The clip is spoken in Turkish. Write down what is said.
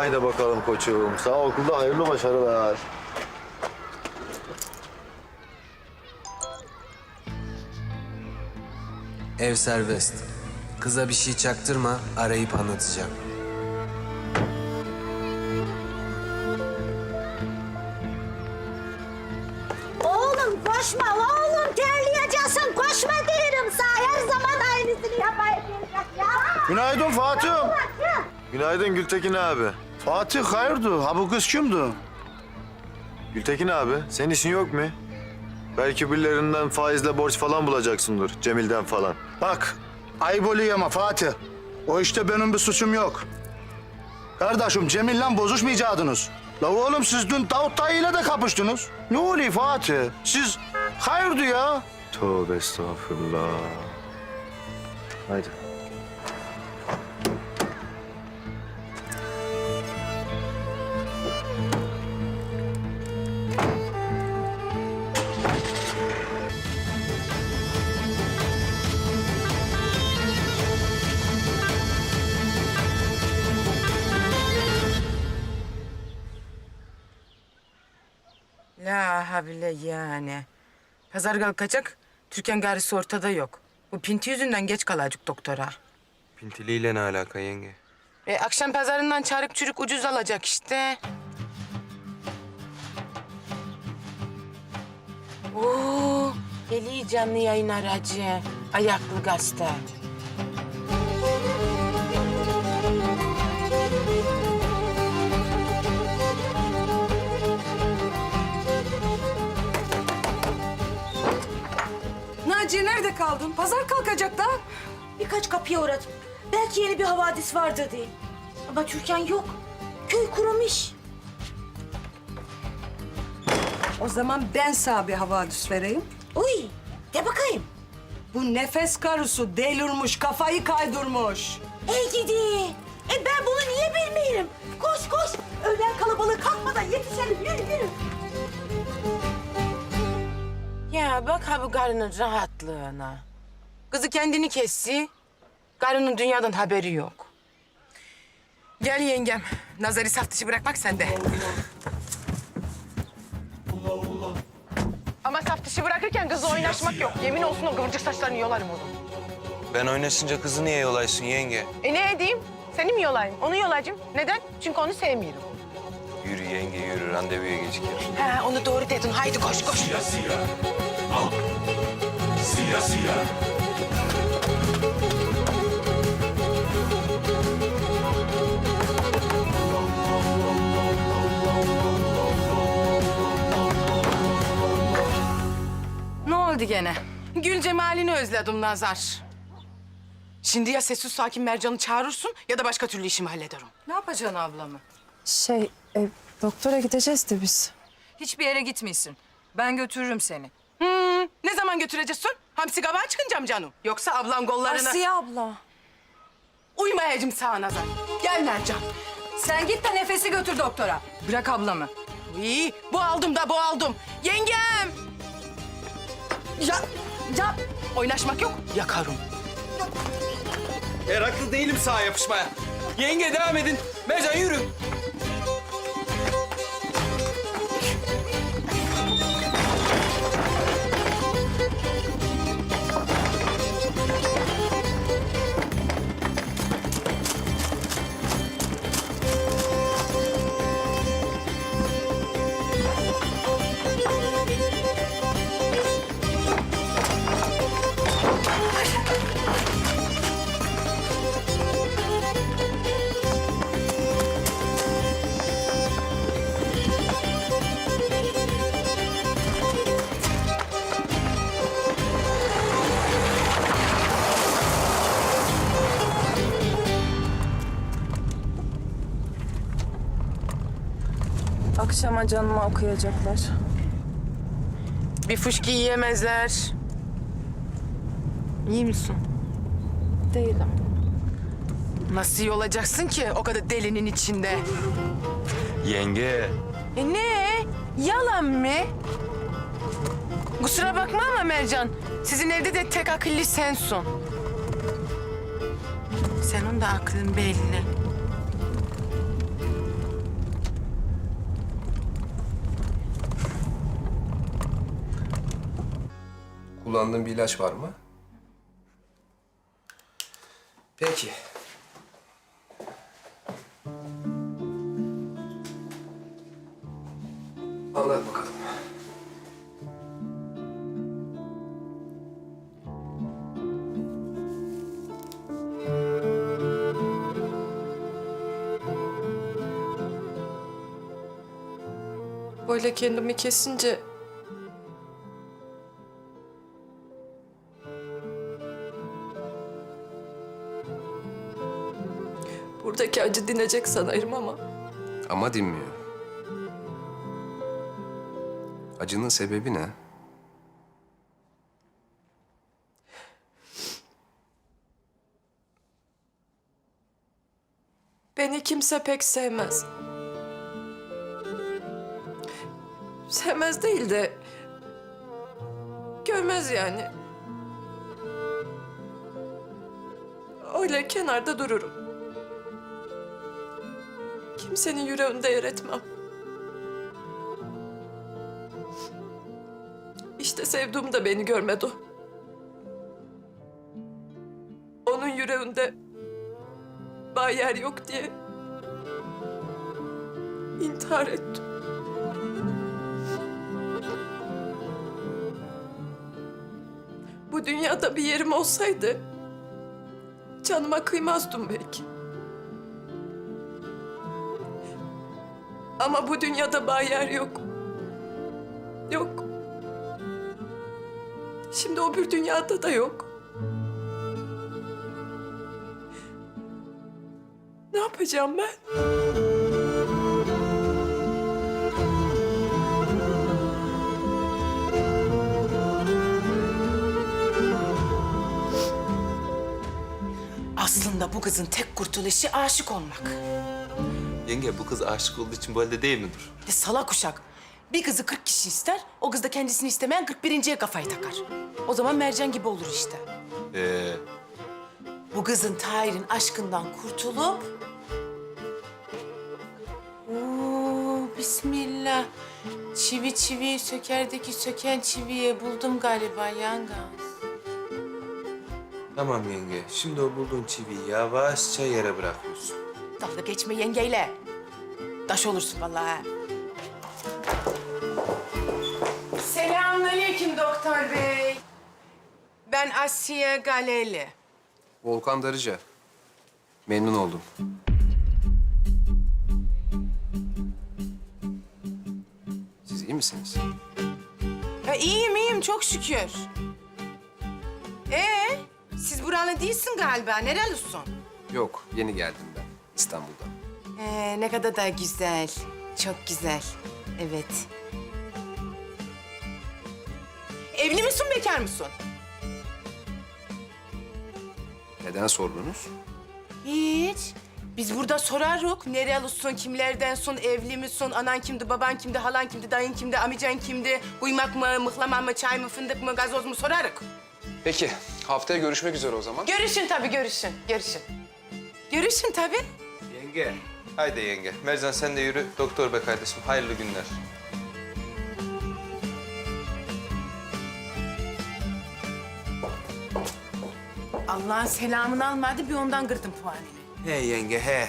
Haydi bakalım koçum. Sağ okulda hayırlı başarılar. Ev serbest. Kıza bir şey çaktırma, arayıp anlatacağım. Oğlum koşma oğlum terleyeceksin koşma derim sana her zaman aynısını yapayım ya. Günaydın Fatih. Günaydın Gültekin abi. Fatih hayırdır? Ha bu kız kimdi? Gültekin abi, senin işin yok mu? Belki birilerinden faizle borç falan bulacaksındır. Cemil'den falan. Bak ayıp oluyor ama Fatih. O işte benim bir suçum yok. Kardeşim Cemil'le bozuşmayacaktınız. La oğlum siz dün Davut Dayı ile de kapıştınız. Ne oluyor Fatih? Siz hayırdır ya? Tövbe estağfurullah. Haydi. La havle yani. Pazar kalkacak, Türkan garisi ortada yok. Bu pinti yüzünden geç kalacak doktora. Pintiliyle ne alaka yenge? E, akşam pazarından çarık çürük ucuz alacak işte. Oo, Eli canlı yayın aracı. Ayaklı gazete. Naciye nerede kaldın? Pazar kalkacak da. Birkaç kapıya uğradım. Belki yeni bir havadis vardır diye. Ama Türkan yok. Köy kurumuş. O zaman ben sana bir havadis vereyim. Uy de bakayım. Bu nefes karısı delirmiş, kafayı kaydırmış. Ey gidi. E ben bunu niye bilmiyorum? Koş koş. Öğlen kalabalığı kalkmadan yetişelim. Yürü yürü. Ya bak ha bu karının rahatlığına. Kızı kendini kessi. Karının dünyadan haberi yok. Gel yengem. Nazarı saf dışı bırakmak sende. Ama saf dışı bırakırken kızla oynaşmak yok. Yemin olsun o kıvırcık saçlarını yolarım onu. Ben oynaşınca kızı niye yolaysın yenge? E ne edeyim? Seni mi yolayım? Onu yolayacağım. Neden? Çünkü onu sevmiyorum. Yürü yenge yürü, randevuya gecikir. Ha, onu doğru dedin. Haydi koş koş. Ne oldu gene? Gül cemalini özledim Nazar. Şimdi ya sessiz sakin Mercan'ı çağırırsın ya da başka türlü işimi hallederim. Ne yapacaksın ablamı? Şey, e, doktora gideceğiz de biz. Hiçbir yere gitmiyorsun. Ben götürürüm seni. Hmm, ne zaman götüreceksin? Hamsi kabağa çıkınca mı canım? Yoksa ablam kollarını... Asiye abla. Uymayacağım sana Nazar. Gel Mercan. Sen git de nefesi götür doktora. Bırak ablamı. İyi, bu aldım da bu aldım. Yengem! Ya, ya. Oynaşmak yok, yakarım. Meraklı değilim sağa yapışmaya. Yenge devam edin. Mercan yürü. Akşama canıma okuyacaklar. Bir fışkı yiyemezler. İyi misin? Değilim. Nasıl iyi olacaksın ki o kadar delinin içinde? Yenge. E ne? Yalan mı? Kusura bakma ama Mercan. Sizin evde de tek akıllı sensin. Senin de aklın belli. Kullandığın bir ilaç var mı? Peki. Anlat bakalım. Böyle kendimi kesince... Buradaki acı dinecek sanırım ama... Ama dinmiyor. Acının sebebi ne? Beni kimse pek sevmez. Sevmez değil de... Görmez yani. Öyle kenarda dururum. Kimsenin yüreğinde yer etmem. İşte sevduğum da beni görmedi. Onun yüreğinde bağ yer yok diye intihar ettim. Bu dünyada bir yerim olsaydı canıma kıymazdım belki. Ama bu dünyada bağ yer yok. Yok. Şimdi o bir dünyada da yok. Ne yapacağım ben? Aslında bu kızın tek kurtuluşu aşık olmak. Yenge bu kız aşık olduğu için halde değil midir? E salak uşak. Bir kızı 40 kişi ister, o kız da kendisini istemeyen 41.ye kafayı takar. O zaman mercan gibi olur işte. Ee, Bu kızın Tahir'in aşkından kurtulup... Oo, bismillah. Çivi çivi sökerdeki söken çiviye buldum galiba yangaz. tamam yenge. Şimdi o bulduğun çiviyi yavaşça yere bırakıyorsun. Dalga geçme yengeyle. Taş olursun vallahi. Selamünaleyküm doktor bey. Ben Asiye Galeli. Volkan Darıca. Memnun oldum. Siz iyi misiniz? Ha, iyiyim iyiyim çok şükür. Ee, siz buralı değilsin galiba. Nerelisin? Yok, yeni geldim ben İstanbul'dan. Ee, ne kadar da güzel. Çok güzel. Evet. Evli misin, bekar mısın? Neden sordunuz? Hiç. Biz burada sorarız. Nerelisin, kimlerdensin, evli misin, anan kimdi, baban kimdi, halan kimdi, dayın kimdi, amican kimdi, uyumak mı, mıhlama mı, çay mı, fındık mı, gazoz mu sorarız. Peki, haftaya görüşmek üzere o zaman. Görüşün tabii, görüşün, görüşün. Görüşün tabii. Yenge. Haydi yenge. Mercan sen de yürü. Doktor be kardeşim. Hayırlı günler. Allah'ın selamını almadı, bir ondan kırdım puanını. He yenge he.